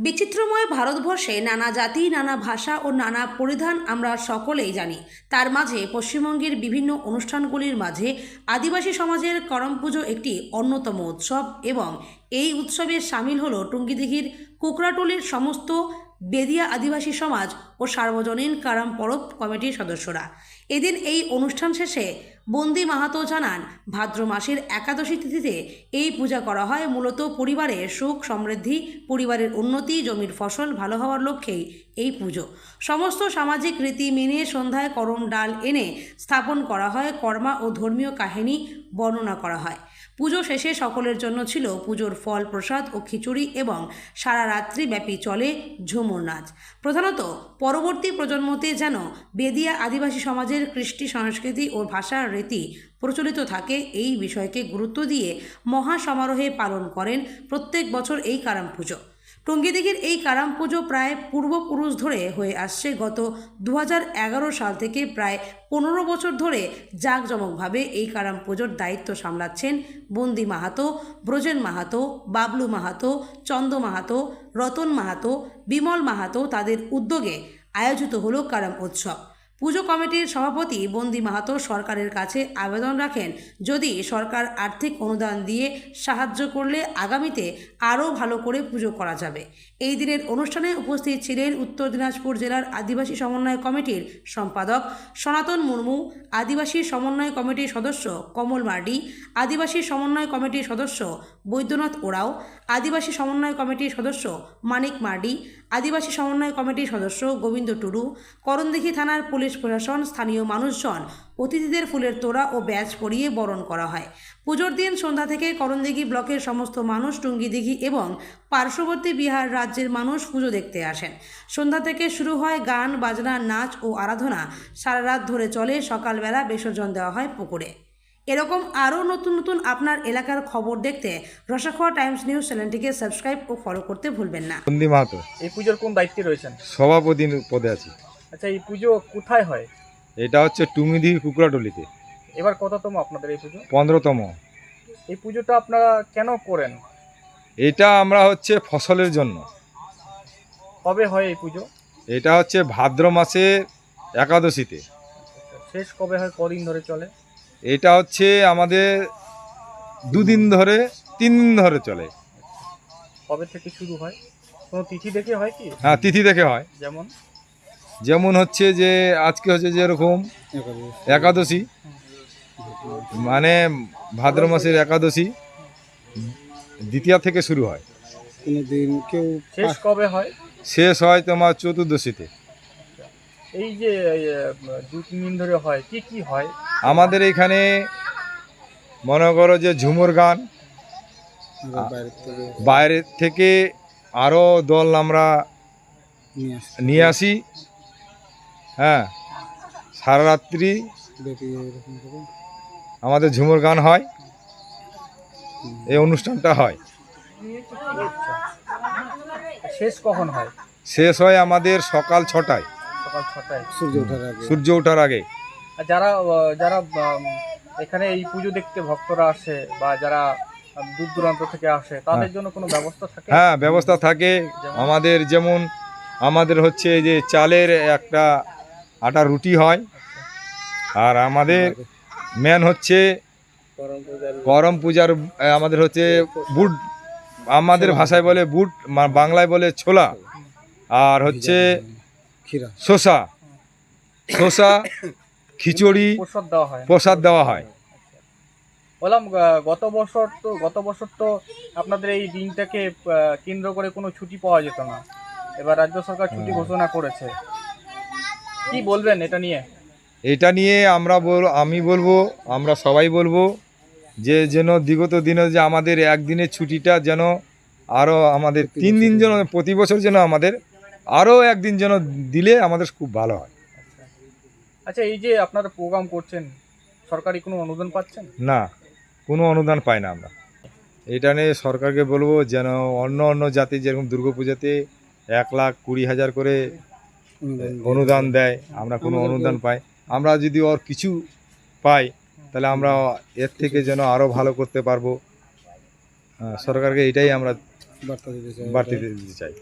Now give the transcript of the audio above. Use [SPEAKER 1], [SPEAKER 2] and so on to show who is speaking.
[SPEAKER 1] বিচিত্রময় ভারতবর্ষে নানা জাতি, নানা ভাষা ও নানা পরিধান আমরা সকলেই জানি। তার মাঝে পশ্চিমবঙ্গের বিভিন্ন অনুষ্ঠানগুলির মাঝে আদিবাসী সমাজের করম পুজো একটি অন্যতম উৎসব এবং এই উৎসবে সামিল হল টুঙ্গিদিঘির কুকরাটুলির সমস্ত বেদিয়া আদিবাসী সমাজ ও সার্বজনীন কারাম পরব কমিটির সদস্যরা। এদিন এই অনুষ্ঠান শেষে বন্দি মাহাতো জানান, ভাদ্র মাসের একাদশী তিথিতে এই পূজা করা হয় মূলত পরিবারের সুখ সমৃদ্ধি, পরিবারের উন্নতি, জমির ফসল ভালো হওয়ার লক্ষ্যেই এই পুজো। সমস্ত সামাজিক রীতি মেনে সন্ধ্যায় করম ডাল এনে স্থাপন করা হয়, কর্মা ও ধর্মীয় কাহিনী বর্ণনা করা হয়। পুজো শেষে সকলের জন্য ছিল পুজোর ফল প্রসাদ ও খিচুড়ি এবং সারা রাত্রি ব্যাপী চলে ঝুমুর নাচ। প্রধানত পরবর্তী প্রজন্মতে যেন বেদিয়া আদিবাসী সমাজের কৃষ্টি সংস্কৃতি ও ভাষার রীতি প্রচলিত থাকে, এই বিষয়কে গুরুত্ব দিয়ে মহা সমারোহে পালন করেন প্রত্যেক বছর এই কারাম পুজো টঙ্গীদিঘির এই কারাম পুজো প্রায় পূর্বপুরুষ ধরে হয়ে আসছে গত দু হাজার এগারো সাল থেকে প্রায় পনেরো বছর ধরে জাঁকজমকভাবে এই কারাম পুজোর দায়িত্ব সামলাচ্ছেন বন্দি মাহাতো, ব্রজেন মাহাতো, বাবলু মাহাতো, চন্দ মাহাতো, রতন মাহাতো, বিমল মাহাতো তাদের উদ্যোগে আয়োজিত হলো কারাম উৎসব। পুজো কমিটির সভাপতি বন্দি মাহাতো সরকারের কাছে আবেদন রাখেন, যদি সরকার আর্থিক অনুদান দিয়ে সাহায্য করলে আগামীতে আরও ভালো করে পুজো করা যাবে। এই দিনের অনুষ্ঠানে উপস্থিত ছিলেন উত্তর দিনাজপুর জেলার আদিবাসী সমন্বয় কমিটির সম্পাদক সনাতন মুর্মু, আদিবাসী সমন্বয় কমিটির সদস্য কমল মার্ডি, আদিবাসী সমন্বয় কমিটির সদস্য বৈদ্যনাথ ওরাও, আদিবাসী সমন্বয় কমিটির সদস্য মানিক মার্ডি, আদিবাসী সমন্বয় কমিটির সদস্য গোবিন্দ টুডু, করণদিঘি থানার পুলিশ প্রশাসন স্থানীয় মানুষজন অতিথিদের ফুলের তোড়া ও ব্যাজ পরিয়ে বরণ করা হয়। পুজোর দিন সন্ধ্যা থেকে করণদিঘি ব্লকের সমস্ত মানুষ টুঙ্গিদিঘি এবং পার্শ্ববর্তী বিহার রাজ্যের মানুষ পুজো দেখতে আসেন। সন্ধ্যা থেকে শুরু হয় গান বাজনা নাচ ও আরাধনা। সারা রাত ধরে চলে সকালবেলা বিসর্জন দেওয়া হয় পুকুরে। এরকম আরও নতুন নতুন আপনার এলাকার খবর দেখতে রসাখোয়া টাইমস নিউজ চ্যানেলটিকে সাবস্ক্রাইব ও ফলো করতে ভুলবেন না।
[SPEAKER 2] এই পুজোর কোন দায়িত্বে রয়েছেন?
[SPEAKER 3] সভাপতি পদে আছি।
[SPEAKER 2] আচ্ছা এই পুজো কোথায় হয়?
[SPEAKER 3] এটা হচ্ছে টুমিদি কুকুরাটলিতে।
[SPEAKER 2] এবার কততম আপনাদের এই পুজো?
[SPEAKER 3] পনেরোতম।
[SPEAKER 2] এই পুজোটা আপনারা কেন করেন?
[SPEAKER 3] এটা আমরা হচ্ছে ফসলের জন্য।
[SPEAKER 2] কবে হয় এই পুজো?
[SPEAKER 3] এটা হচ্ছে ভাদ্র মাসে একাদশীতে।
[SPEAKER 2] শেষ কবে হয়? কদিন ধরে চলে?
[SPEAKER 3] এটা হচ্ছে আমাদের দুদিন ধরে তিন দিন ধরে চলে।
[SPEAKER 2] কবে থেকে শুরু হয়? কোনো তিথি দেখে হয় কি?
[SPEAKER 3] হ্যাঁ তিথি দেখে হয়।
[SPEAKER 2] যেমন?
[SPEAKER 3] যেমন হচ্ছে যে আজকে হচ্ছে যেরকম একাদশী। মানে ভাদ্র মাসের একাদশী দ্বিতীয়া থেকে শুরু হয়।
[SPEAKER 4] কেউ
[SPEAKER 2] শেষ কবে হয়?
[SPEAKER 3] শেষ হয় তোমার চতুর্দশীতে।
[SPEAKER 2] এই যে দু তিন দিন ধরে হয় কি কি হয়?
[SPEAKER 3] আমাদের এখানে মনে করো যে ঝুমুর গান
[SPEAKER 4] বাইরের থেকে
[SPEAKER 3] বাইরে থেকে আরও দল আমরা
[SPEAKER 4] নিয়ে আসি।
[SPEAKER 3] হ্যাঁ সারা রাত্রি
[SPEAKER 4] দেখি এরকম করে
[SPEAKER 3] আমাদের ঝুমুর গান হয় এই অনুষ্ঠানটা হয়।
[SPEAKER 2] শেষ কখন হয়?
[SPEAKER 3] শেষ হয় আমাদের সকাল ছটায়।
[SPEAKER 2] সকাল ছটায়।
[SPEAKER 4] সূর্য ওঠার আগে।
[SPEAKER 3] সূর্য ওঠার আগে।
[SPEAKER 2] আর যারা যারা এখানে এই পুজো দেখতে ভক্তরা আসে বা যারা দূর দূরান্ত থেকে আসে তাদের জন্য কোনো ব্যবস্থা থাকে?
[SPEAKER 3] হ্যাঁ ব্যবস্থা থাকে। আমাদের যেমন আমাদের হচ্ছে এই যে চালের একটা আটা রুটি হয়। আর আমাদের মেন হচ্ছে
[SPEAKER 4] করম পূজার
[SPEAKER 3] আমাদের হচ্ছে বুট আমাদের ভাষায় বলে বুট বাংলায় বলে ছোলা। আর হচ্ছে শসা। শসা খিচুড়ি
[SPEAKER 2] প্রসাদ দেওয়া হয়।
[SPEAKER 3] প্রসাদ দেওয়া হয়।
[SPEAKER 2] বললাম গত বছর তো গত বছর তো আপনাদের এই দিনটাকে কেন্দ্র করে কোনো ছুটি পাওয়া যেত না। এবার রাজ্য সরকার ছুটি ঘোষণা করেছে। কি বলবেন এটা নিয়ে?
[SPEAKER 3] এটা নিয়ে আমরা বল আমি বলব আমরা সবাই বলব যে যেন বিগত দিনে যে আমাদের একদিনের ছুটিটা যেন আরও আমাদের তিন দিন যেন প্রতি বছর যেন আমাদের আরও একদিন যেন দিলে আমাদের খুব ভালো হয়।
[SPEAKER 2] আচ্ছা। এই যে আপনারা প্রোগ্রাম করছেন সরকারি কোনো অনুদান পাচ্ছেন?
[SPEAKER 3] না কোনো অনুদান পাই না আমরা। এটা নিয়ে সরকারকে বলব যেন অন্য অন্য জাতি যেরকম দুর্গাপূজাতে এক লাখ কুড়ি হাজার করে
[SPEAKER 4] অনুদান
[SPEAKER 3] দেয় আমরা কোনো অনুদান পাই। আমরা যদি ওর কিছু পাই তাহলে আমরা এর থেকে যেন আরও ভালো করতে পারব। সরকারকে এটাই আমরা
[SPEAKER 4] বার্তা দিতে চাই।
[SPEAKER 3] বাড়তি দিতে চাই।